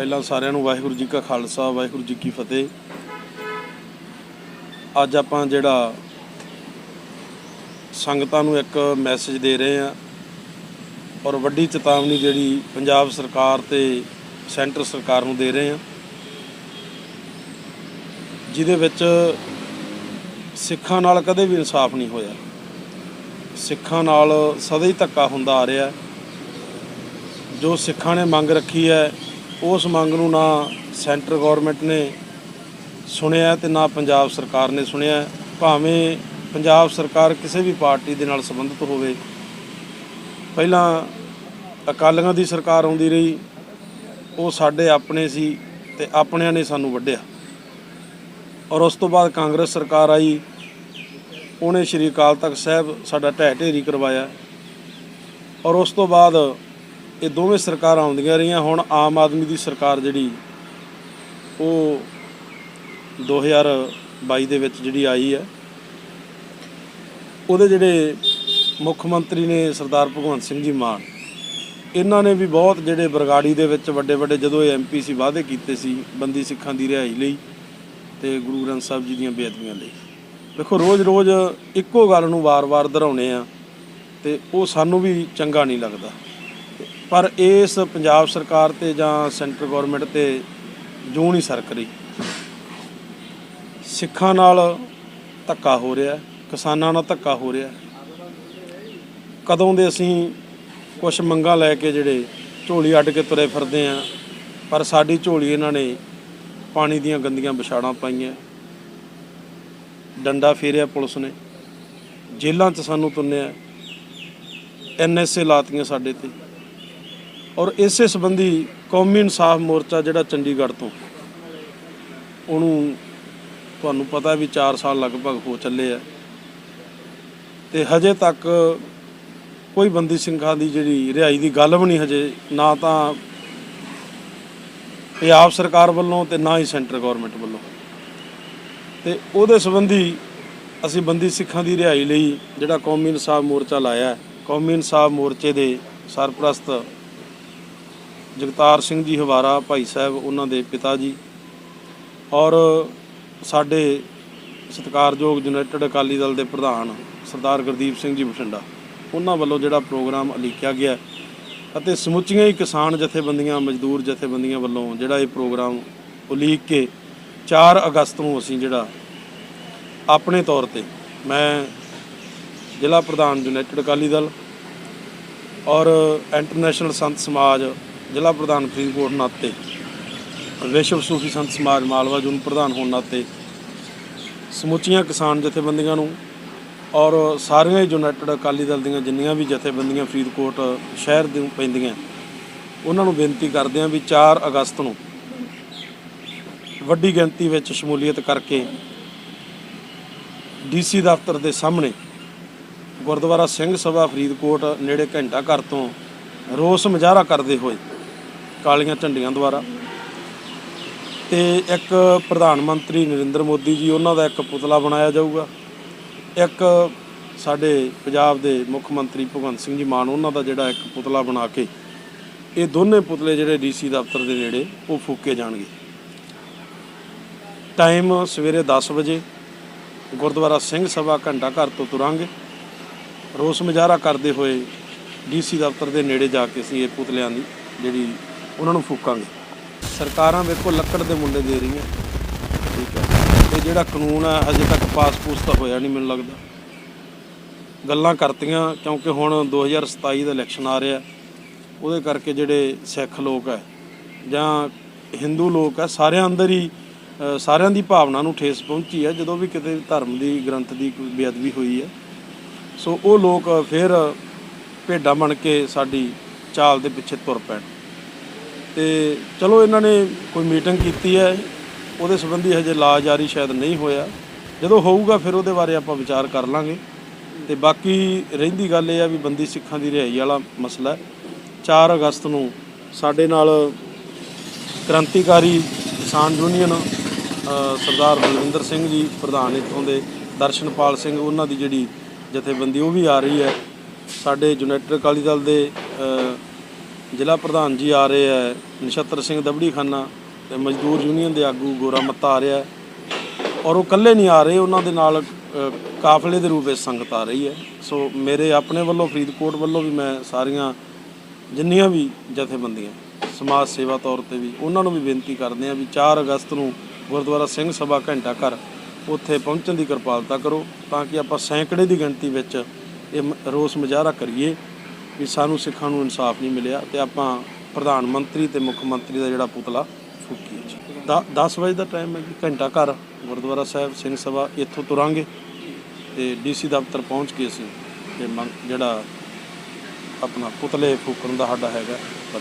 ਪਹਿਲਾਂ ਸਾਰਿਆਂ ਨੂੰ ਵਾਹਿਗੁਰੂ ਜੀ ਕਾ ਖਾਲਸਾ, ਵਾਹਿਗੁਰੂ ਜੀ ਕੀ ਫਤਿਹ। ਅੱਜ ਆਪਾਂ ਜਿਹੜਾ ਸੰਗਤਾਂ ਨੂੰ ਇੱਕ ਮੈਸੇਜ ਦੇ ਰਹੇ ਆ ਔਰ ਵੱਡੀ ਚੇਤਾਵਨੀ ਜਿਹੜੀ ਪੰਜਾਬ ਸਰਕਾਰ ਤੇ ਸੈਂਟਰ ਸਰਕਾਰ ਨੂੰ ਦੇ ਰਹੇ ਆ ਜਿਹਦੇ ਵਿੱਚ ਸਿੱਖਾਂ ਨਾਲ ਕਦੇ ਵੀ ਇਨਸਾਫ ਨਹੀਂ ਹੋਇਆ। ਸਿੱਖਾਂ ਨਾਲ ਸਦਾ ਹੀ ਧੱਕਾ ਹੁੰਦਾ ਆ ਰਿਹਾ। ਜੋ ਸਿੱਖਾਂ ਨੇ ਮੰਗ ਰੱਖੀ ਹੈ ਉਸ ਮੰਗ ਨੂੰ ਨਾ ਸੈਂਟਰ ਗਵਰਨਮੈਂਟ ਨੇ ਸੁਣਿਆ ਤੇ ਨਾ ਪੰਜਾਬ ਸਰਕਾਰ ਨੇ ਸੁਣਿਆ। ਭਾਵੇਂ ਪੰਜਾਬ ਸਰਕਾਰ ਕਿਸੇ ਵੀ ਪਾਰਟੀ ਦੇ ਨਾਲ ਸੰਬੰਧਿਤ ਹੋਵੇ, ਪਹਿਲਾਂ ਅਕਾਲੀਆਂ ਦੀ ਸਰਕਾਰ ਆਉਂਦੀ ਰਹੀ, ਉਹ ਸਾਡੇ ਆਪਣੇ ਸੀ ਤੇ ਆਪਣਿਆਂ ਨੇ ਸਾਨੂੰ ਵੱਢਿਆ। ਔਰ ਉਸ ਤੋਂ ਬਾਅਦ ਕਾਂਗਰਸ ਸਰਕਾਰ ਆਈ, ਉਹਨੇ ਸ਼੍ਰੀ ਅਕਾਲ ਤਖਤ ਸਾਹਿਬ ਸਾਡਾ ਢਹਿ ਢੇਰੀ ਕਰਵਾਇਆ। ਔਰ ਉਸ ਤੋਂ ਬਾਅਦ ਇਹ ਦੋਵੇਂ ਸਰਕਾਰਾਂ ਆਉਂਦੀਆਂ ਰਹੀਆਂ। ਹੁਣ ਆਮ ਆਦਮੀ ਦੀ ਸਰਕਾਰ ਜਿਹੜੀ, ਉਹ 2022 ਦੇ ਵਿੱਚ ਜਿਹੜੀ ਆਈ ਹੈ, ਉਹਦੇ ਜਿਹੜੇ ਮੁੱਖ ਮੰਤਰੀ ਨੇ ਸਰਦਾਰ ਭਗਵੰਤ ਸਿੰਘ ਜੀ ਮਾਨ, ਇਹਨਾਂ ਨੇ ਵੀ ਬਹੁਤ ਜਿਹੜੇ ਬਰਗਾੜੀ ਦੇ ਵਿੱਚ ਵੱਡੇ ਵੱਡੇ ਜਦੋਂ ਇਹ ਐਮਪੀ ਸੀ, ਵਾਅਦੇ ਕੀਤੇ ਸੀ ਬੰਦੀ ਸਿੱਖਾਂ ਦੀ ਰਿਹਾਈ ਲਈ ਤੇ ਗੁਰੂ ਗ੍ਰੰਥ ਸਾਹਿਬ ਜੀ ਦੀਆਂ ਬੇਅਦਬੀਆਂ ਲਈ। ਦੇਖੋ, ਰੋਜ਼-ਰੋਜ਼ ਇੱਕੋ ਗੱਲ ਨੂੰ ਵਾਰ-ਵਾਰ ਦੁਹਰਾਉਣੇ ਆ ਤੇ ਉਹ ਸਾਨੂੰ ਵੀ ਚੰਗਾ ਨਹੀਂ ਲੱਗਦਾ। ਪਰ ਇਸ ਪੰਜਾਬ ਸਰਕਾਰ ਤੇ ਜਾਂ ਸੈਂਟਰ ਗਵਰਨਮੈਂਟ ਤੇ ਜੂੰ ਨਹੀਂ ਸਰਕ ਰਹੀ। ਸਿੱਖਾਂ ਨਾਲ ਧੱਕਾ ਹੋ ਰਿਹਾ, ਕਿਸਾਨਾਂ ਨਾਲ ਧੱਕਾ ਹੋ ਰਿਹਾ। ਕਦੋਂ ਦੇ ਅਸੀਂ ਕੁਝ ਮੰਗਾਂ ਲੈ ਕੇ ਜਿਹੜੇ ਝੋਲੀ ਅੱਡ ਕੇ ਤੁਰੇ ਫਿਰਦੇ ਆ ਪਰ ਸਾਡੀ ਝੋਲੀ ਇਹਨਾਂ ਨੇ ਪਾਣੀ ਦੀਆਂ ਗੰਦੀਆਂ ਵਿਛਾੜਾਂ ਪਾਈਆਂ। ਡੰਡਾ ਫੇਰਿਆ ਪੁਲਿਸ ਨੇ। ਜੇਲ੍ਹਾਂ 'ਚ ਸਾਨੂੰ ਤੁੰਨਿਆ ਐਨਐਸਏ ਲਾਤੀਆਂ ਸਾਡੇ ਤੇ। ਔਰ ਇਸੇ ਸੰਬੰਧੀ ਕੌਮੀ ਇਨਸਾਫ ਮੋਰਚਾ ਜਿਹੜਾ ਚੰਡੀਗੜ੍ਹ ਤੋਂ, ਉਹਨੂੰ ਤੁਹਾਨੂੰ ਪਤਾ ਵੀ 4 ਸਾਲ ਲਗਭਗ ਹੋ ਚੱਲੇ ਆ। ਤੇ ਹਜੇ ਤੱਕ ਕੋਈ ਬੰਦੀ ਸਿੰਘਾਂ ਦੀ ਜਿਹੜੀ ਰਿਹਾਈ ਦੀ ਗੱਲ ਵੀ ਨਹੀਂ ਹਜੇ, ਨਾ ਤਾਂ ਪੰਜਾਬ ਸਰਕਾਰ ਵੱਲੋਂ ਤੇ ਨਾ ਹੀ ਸੈਂਟਰ ਗਵਰਨਮੈਂਟ ਵੱਲੋਂ। ਤੇ ਉਹਦੇ ਸੰਬੰਧੀ ਅਸੀਂ ਬੰਦੀ ਸਿੱਖਾਂ ਦੀ ਰਿਹਾਈ ਲਈ ਜਿਹੜਾ ਕੌਮੀ ਇਨਸਾਫ ਮੋਰਚਾ ਲਾਇਆ, ਕੌਮੀ ਇਨਸਾਫ ਮੋਰਚੇ ਦੇ ਸਰਪ੍ਰਸਤ ਜਗਤਾਰ ਸਿੰਘ ਜੀ ਹਵਾਰਾ ਭਾਈ ਸਾਹਿਬ, ਉਹਨਾਂ ਦੇ ਪਿਤਾ ਜੀ ਔਰ ਸਾਡੇ ਸਤਿਕਾਰਯੋਗ ਯੂਨਾਈਟਿਡ ਅਕਾਲੀ ਦਲ ਦੇ ਪ੍ਰਧਾਨ ਸਰਦਾਰ ਗੁਰਦੀਪ ਸਿੰਘ ਜੀ ਬਠਿੰਡਾ, ਉਹਨਾਂ ਵੱਲੋਂ ਜਿਹੜਾ ਪ੍ਰੋਗਰਾਮ ਉਲੀਕਿਆ ਗਿਆ ਅਤੇ ਸਮੁੱਚੀਆਂ ਹੀ ਕਿਸਾਨ ਜਥੇਬੰਦੀਆਂ, ਮਜ਼ਦੂਰ ਜਥੇਬੰਦੀਆਂ ਵੱਲੋਂ ਜਿਹੜਾ ਇਹ ਪ੍ਰੋਗਰਾਮ ਉਲੀਕ ਕੇ 4 ਅਗਸਤ ਨੂੰ ਅਸੀਂ ਜਿਹੜਾ ਆਪਣੇ ਤੌਰ ਤੇ ਮੈਂ ਜ਼ਿਲ੍ਹਾ ਪ੍ਰਧਾਨ ਯੂਨਾਈਟਿਡ ਅਕਾਲੀ ਦਲ ਔਰ ਇੰਟਰਨੈਸ਼ਨਲ ਸੰਤ ਸਮਾਜ ਜ਼ਿਲ੍ਹਾ ਪ੍ਰਧਾਨ ਫਰੀਦਕੋਟ ਨਾਤੇ, ਵਿਸ਼ਵ ਸੂਫੀ ਸੰਤ ਸਮਾਜ ਮਾਲਵਾ ਜੂਨ ਪ੍ਰਧਾਨ ਹੋਣ ਨਾਤੇ, ਸਮੁੱਚੀਆਂ ਕਿਸਾਨ ਜਥੇਬੰਦੀਆਂ ਨੂੰ ਔਰ ਸਾਰੀਆਂ ਹੀ ਯੂਨਾਈਟਿਡ ਅਕਾਲੀ ਦਲ ਦੀਆਂ ਜਿੰਨੀਆਂ ਵੀ ਜਥੇਬੰਦੀਆਂ ਫਰੀਦਕੋਟ ਸ਼ਹਿਰ ਦੇ ਪੈਂਦੀਆਂ, ਉਹਨਾਂ ਨੂੰ ਬੇਨਤੀ ਕਰਦੇ ਹਾਂ ਵੀ 4 ਅਗਸਤ ਨੂੰ ਵੱਡੀ ਗਿਣਤੀ ਵਿੱਚ ਸ਼ਮੂਲੀਅਤ ਕਰਕੇ ਡੀਸੀ ਦਫ਼ਤਰ ਦੇ ਸਾਹਮਣੇ ਗੁਰਦੁਆਰਾ ਸਿੰਘ ਸਭਾ ਫਰੀਦਕੋਟ ਨੇੜੇ ਘੰਟਾ ਘਰ ਤੋਂ ਰੋਸ ਮੁਜ਼ਾਹਰਾ ਕਰਦੇ ਹੋਏ ਕਾਲੀਆਂ ਝੰਡੀਆਂ ਦੁਆਰਾ। ਤੇ ਇੱਕ ਪ੍ਰਧਾਨ ਮੰਤਰੀ ਨਰਿੰਦਰ ਮੋਦੀ ਜੀ, ਉਹਨਾਂ ਦਾ ਇੱਕ ਪੁਤਲਾ ਬਣਾਇਆ ਜਾਊਗਾ। ਇੱਕ ਸਾਡੇ ਪੰਜਾਬ ਦੇ ਮੁੱਖ ਮੰਤਰੀ ਭਗਵੰਤ ਸਿੰਘ ਜੀ ਮਾਨ, ਉਹਨਾਂ ਦਾ ਜਿਹੜਾ ਇੱਕ ਪੁਤਲਾ ਬਣਾ ਕੇ ਇਹ ਦੋਨੇ ਪੁਤਲੇ ਜਿਹੜੇ ਡੀਸੀ ਦਫ਼ਤਰ ਦੇ ਨੇੜੇ ਉਹ ਫੂਕੇ ਜਾਣਗੇ। ਟਾਈਮ ਸਵੇਰੇ 10 ਵਜੇ, ਗੁਰਦੁਆਰਾ ਸਿੰਘ ਸਭਾ ਘੰਟਾ ਘਰ ਤੋਂ ਤੁਰਾਂਗੇ। ਰੋਸ ਮੁਜ਼ਾਹਰਾ ਕਰਦੇ ਹੋਏ ਡੀਸੀ ਦਫ਼ਤਰ ਦੇ ਨੇੜੇ ਜਾ ਕੇ ਅਸੀਂ ਇਹ ਪੁਤਲਿਆਂ ਦੀ ਜਿਹੜੀ ਉਹਨਾਂ ਨੂੰ ਫੂਕਾਂਗੇ। ਸਰਕਾਰਾਂ ਵੇਖੋ ਲੱਕੜ ਦੇ ਮੁੰਡੇ ਦੇ ਰਹੀਆਂ। ਠੀਕ ਹੈ। ਇਹ ਜਿਹੜਾ ਕਾਨੂੰਨ ਹੈ, ਅਜੇ ਤੱਕ ਪਾਸ ਪੂਸ ਤਾਂ ਹੋਇਆ ਨਹੀਂ ਮੈਨੂੰ ਲੱਗਦਾ। ਗੱਲਾਂ ਕਰਤੀਆਂ, ਕਿਉਂਕਿ ਹੁਣ 2027 ਦਾ ਇਲੈਕਸ਼ਨ ਆ ਰਿਹਾ। ਉਹਦੇ ਕਰਕੇ ਜਿਹੜੇ ਸਿੱਖ ਲੋਕ ਹੈ, ਜਾਂ ਹਿੰਦੂ ਲੋਕ ਹੈ, ਸਾਰਿਆਂ ਅੰਦਰ ਹੀ ਸਾਰਿਆਂ ਦੀ ਭਾਵਨਾ ਨੂੰ ਠੇਸ ਪਹੁੰਚੀ ਹੈ। ਜਦੋਂ ਵੀ ਕਿਤੇ ਧਰਮ ਦੀ, ਗ੍ਰੰਥ ਦੀ ਕੋਈ ਬੇਅਦਬੀ ਹੋਈ ਹੈ। ਸੋ ਉਹ ਲੋਕ ਫਿਰ ਭੇਡਾਂ ਬਣ ਕੇ ਸਾਡੀ ਚਾਲ ਦੇ ਪਿੱਛੇ ਤੁਰ ਪੈਣ। ਤੇ ਚਲੋ ਇਹਨਾਂ ਨੇ ਕੋਈ ਮੀਟਿੰਗ ਕੀਤੀ ਹੈ ਉਹਦੇ ਸੰਬੰਧੀ ਹਜੇ ਲਾ ਜਾਰੀ ਸ਼ਾਇਦ ਨਹੀਂ ਹੋਇਆ। ਜਦੋਂ ਹੋਊਗਾ ਫਿਰ ਉਹਦੇ ਬਾਰੇ ਆਪਾਂ ਵਿਚਾਰ ਕਰ ਲਾਂਗੇ। ਤੇ ਬਾਕੀ ਰਹਿੰਦੀ ਗੱਲ ਇਹ ਆ ਵੀ ਬੰਦੀ ਸਿੱਖਾਂ ਦੀ ਰਿਹਾਈ ਵਾਲਾ ਮਸਲਾ ਹੈ। 4 ਅਗਸਤ ਨੂੰ ਸਾਡੇ ਨਾਲ ਕ੍ਰਾਂਤੀਕਾਰੀ ਕਿਸਾਨ ਯੂਨੀਅਨ ਅ, ਸਰਦਾਰ ਬਲਵਿੰਦਰ ਸਿੰਘ ਜੀ ਪ੍ਰਧਾਨ ਇੱਥੋਂ ਦੇ ਦਰਸ਼ਨਪਾਲ ਸਿੰਘ ਉਹਨਾਂ ਦੀ ਜਿਹੜੀ ਜਥੇਬੰਦੀ ਉਹ ਵੀ ਆ ਰਹੀ ਹੈ। ਸਾਡੇ ਯੂਨਾਈਟਿਡ ਅਕਾਲੀ ਦਲ ਦੇ ਅ, ਜ਼ਿਲ੍ਹਾ ਪ੍ਰਧਾਨ ਜੀ ਆ ਰਹੇ ਹੈ, ਨਛੱਤਰ ਸਿੰਘ ਦਬੜੀ ਖਾਨਾ ਤੇ ਮਜ਼ਦੂਰ ਯੂਨੀਅਨ ਦੇ ਆਗੂ ਗੋਰਾ ਮੱਤਾ ਆ ਰਿਹਾ ਔਰ ਉਹ ਇਕੱਲੇ ਨਹੀਂ ਆ ਰਹੇ, ਉਹਨਾਂ ਦੇ ਨਾਲ ਕਾਫਲੇ ਦੇ ਰੂਪ ਵਿੱਚ ਸੰਗਤ ਆ ਰਹੀ ਹੈ। ਸੋ ਮੇਰੇ ਆਪਣੇ ਵੱਲੋਂ, ਫਰੀਦਕੋਟ ਵੱਲੋਂ ਵੀ ਮੈਂ ਸਾਰੀਆਂ ਜਿੰਨੀਆਂ ਵੀ ਜਥੇਬੰਦੀਆਂ, ਸਮਾਜ ਸੇਵਾ ਤੌਰ ਤੇ ਵੀ, ਉਹਨਾਂ ਨੂੰ ਵੀ ਬੇਨਤੀ ਕਰਦੇ ਹਾਂ ਵੀ 4 ਅਗਸਤ ਨੂੰ ਗੁਰਦੁਆਰਾ ਸਿੰਘ ਸਭਾ ਘੰਟਾ ਘਰ ਉੱਥੇ ਪਹੁੰਚਣ ਦੀ ਕਿਰਪਾਲਤਾ ਕਰੋ, ਤਾਂ ਕਿ ਆਪਾਂ ਸੈਂਕੜੇ ਦੀ ਗਿਣਤੀ ਵਿੱਚ ਇਹ ਮ- ਰੋਸ ਮੁਜ਼ਾਹਰਾ ਕਰੀਏ। ਵੀ ਸਾਨੂੰ ਸਿੱਖਾਂ ਨੂੰ ਇਨਸਾਫ ਨਹੀਂ ਮਿਲਿਆ ਤੇ ਆਪਾਂ ਪ੍ਰਧਾਨ ਮੰਤਰੀ ਤੇ ਮੁੱਖ ਮੰਤਰੀ ਦਾ ਜਿਹੜਾ ਪੁਤਲਾ ਫੂਕੀਏ ਜੀ। 10 ਵਜੇ ਦਾ ਟਾਈਮ ਹੈ ਜੀ, ਘੰਟਾ ਘਰ, ਗੁਰਦੁਆਰਾ ਸਾਹਿਬ, ਸਿੰਘ ਸਭਾ, ਇੱਥੋਂ ਤੁਰਾਂਗੇ ਤੇ ਡੀਸੀ ਦਫ਼ਤਰ ਪਹੁੰਚ ਕੇ ਅਸੀਂ ਤੇ ਮੰਗ- ਜਿਹੜਾ ਆਪਣਾ ਪੁਤਲੇ ਫੂਕਣ ਦਾ ਸਾਡਾ ਹੈਗਾ ਪਰ